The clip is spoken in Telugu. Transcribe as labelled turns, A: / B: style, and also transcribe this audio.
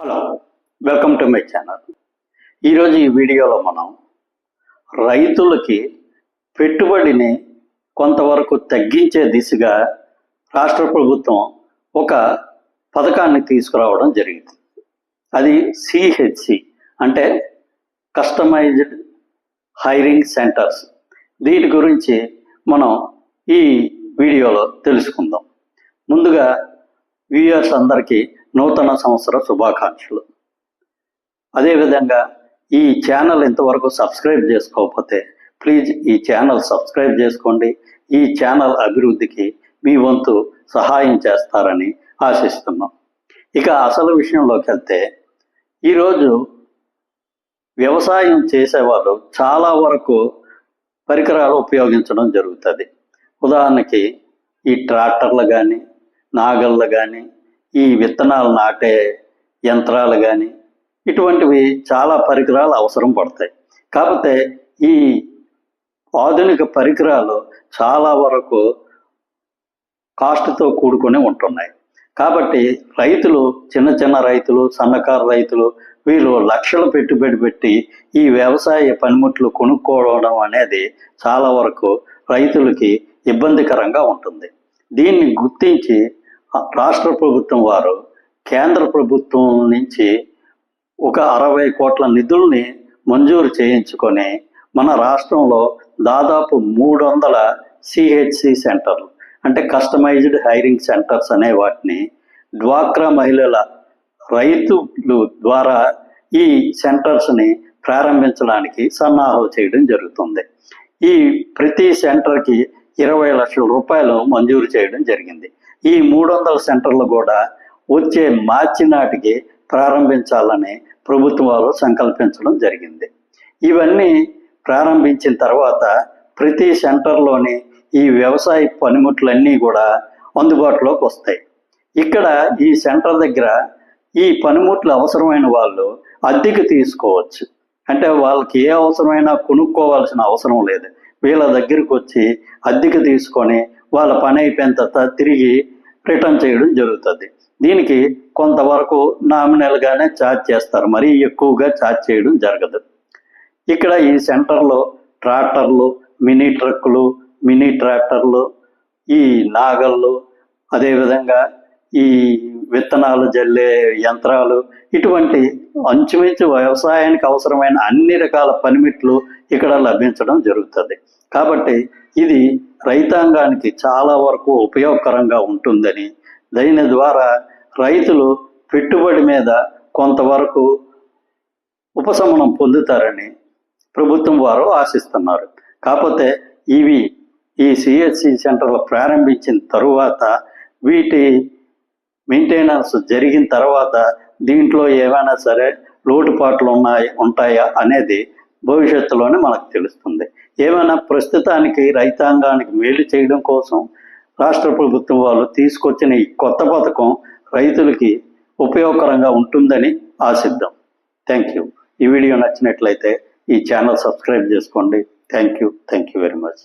A: Hello welcome to my channel ఈరోజు ఈ వీడియోలో మనం రైతులకి పెట్టుబడిని కొంతవరకు తగ్గించే దిశగా రాష్ట్ర ప్రభుత్వం ఒక పథకాన్ని తీసుకురావడం జరిగింది. అది సిహెచ్సి అంటే కస్టమైజ్డ్ హైరింగ్ సెంటర్స్ దీని గురించి మనం ఈ వీడియోలో తెలుసుకుందాం. ముందుగా వ్యూయర్స్ అందరికీ నూతన సంవత్సర శుభాకాంక్షలు. అదేవిధంగా ఈ ఛానల్ ఇంతవరకు సబ్స్క్రైబ్ చేసుకోకపోతే ప్లీజ్ ఈ ఛానల్ సబ్స్క్రైబ్ చేసుకోండి. ఈ ఛానల్ అభివృద్ధికి మీ వంతు సహాయం చేస్తారని ఆశిస్తున్నాం. ఇక అసలు విషయంలోకి వెళ్తే ఈరోజు వ్యవసాయం చేసేవారు చాలా వరకు పరికరాలు ఉపయోగించడం జరుగుతుంది. ఉదాహరణకి ఈ ట్రాక్టర్లు కానీ నాగళ్ళు కానీ ఈ విత్తనాలు నాటే యంత్రాలు కానీ ఇటువంటివి చాలా పరికరాలు అవసరం పడతాయి. కాకపోతే ఈ ఆధునిక పరికరాలు చాలా వరకు కాస్ట్తో కూడుకొని ఉంటున్నాయి. కాబట్టి రైతులు చిన్న చిన్న రైతులు సన్నకారు రైతులు వీళ్ళు లక్షలు పెట్టుబడి పెట్టి ఈ వ్యవసాయ పనిముట్లు కొనుక్కోవడం అనేది చాలా వరకు రైతులకి ఇబ్బందికరంగా ఉంటుంది. దీన్ని గుర్తించి రాష్ట్ర ప్రభుత్వం వారు కేంద్ర ప్రభుత్వం నుంచి ఒక అరవై కోట్ల నిధుల్ని మంజూరు చేయించుకొని మన రాష్ట్రంలో దాదాపు మూడు వందల సిహెచ్సి సెంటర్లు అంటే కస్టమైజ్డ్ హైరింగ్ సెంటర్స్ అనే వాటిని డ్వాక్రా మహిళల రైతులు ద్వారా ఈ సెంటర్స్ని ప్రారంభించడానికి సన్నాహాలు చేయడం జరుగుతుంది. ఈ ప్రతి సెంటర్కి ఇరవై లక్షల రూపాయలు మంజూరు చేయడం జరిగింది. ఈ మూడు వందల సెంటర్లు కూడా వచ్చే మార్చి నాటికి ప్రారంభించాలని ప్రభుత్వం వారు సంకల్పించడం జరిగింది. ఇవన్నీ ప్రారంభించిన తర్వాత ప్రతి సెంటర్లోని ఈ వ్యవసాయ పనిముట్లన్నీ కూడా అందుబాటులోకి వస్తాయి. ఇక్కడ ఈ సెంటర్ దగ్గర ఈ పనిముట్లు అవసరమైన వాళ్ళు అద్దెకి తీసుకోవచ్చు. అంటే వాళ్ళకి ఏ అవసరమైనా కొనుక్కోవాల్సిన అవసరం లేదు. వీళ్ళ దగ్గరికి వచ్చి అద్దెకి తీసుకొని వాళ్ళ పని అయిపోయిన తర్వాత తిరిగి రిటర్న్ చేయడం జరుగుతుంది. దీనికి కొంతవరకు నామినల్గానే ఛార్జ్ చేస్తారు. మరీ ఎక్కువగా ఛార్జ్ చేయడం జరగదు. ఇక్కడ ఈ సెంటర్లో ట్రాక్టర్లు మినీ ట్రక్కులు మినీ ట్రాక్టర్లు ఈ నాగళ్ళు అదేవిధంగా ఈ విత్తనాలు జల్లే యంత్రాలు ఇటువంటి అంచుమించు వ్యవసాయానికి అవసరమైన అన్ని రకాల పనిమిట్లు ఇక్కడ లభించడం జరుగుతుంది. కాబట్టి ఇది రైతాంగానికి చాలా వరకు ఉపయోగకరంగా ఉంటుందని దీని ద్వారా రైతులు పెట్టుబడి మీద కొంతవరకు ఉపశమనం పొందుతారని ప్రభుత్వం వారు ఆశిస్తున్నారు. కాకపోతే ఇవి ఈ సిఎస్సి సెంటర్లు ప్రారంభించిన తరువాత వీటి మెయింటెనెన్స్ జరిగిన తర్వాత దీంట్లో ఏమైనా సరే లోటుపాట్లు ఉన్నాయి ఉంటాయా అనేది భవిష్యత్తులోనే మనకు తెలుస్తుంది. ఏమైనా ప్రస్తుతానికి రైతాంగానికి మేలు చేయడం కోసం రాష్ట్ర ప్రభుత్వం వాళ్ళు తీసుకొచ్చిన ఈ కొత్త పథకం రైతులకి ఉపయోగకరంగా ఉంటుందని ఆశిద్దాం. థ్యాంక్ యూ ఈ వీడియో నచ్చినట్లయితే ఈ ఛానల్ సబ్స్క్రైబ్ చేసుకోండి. Thank you thank you very much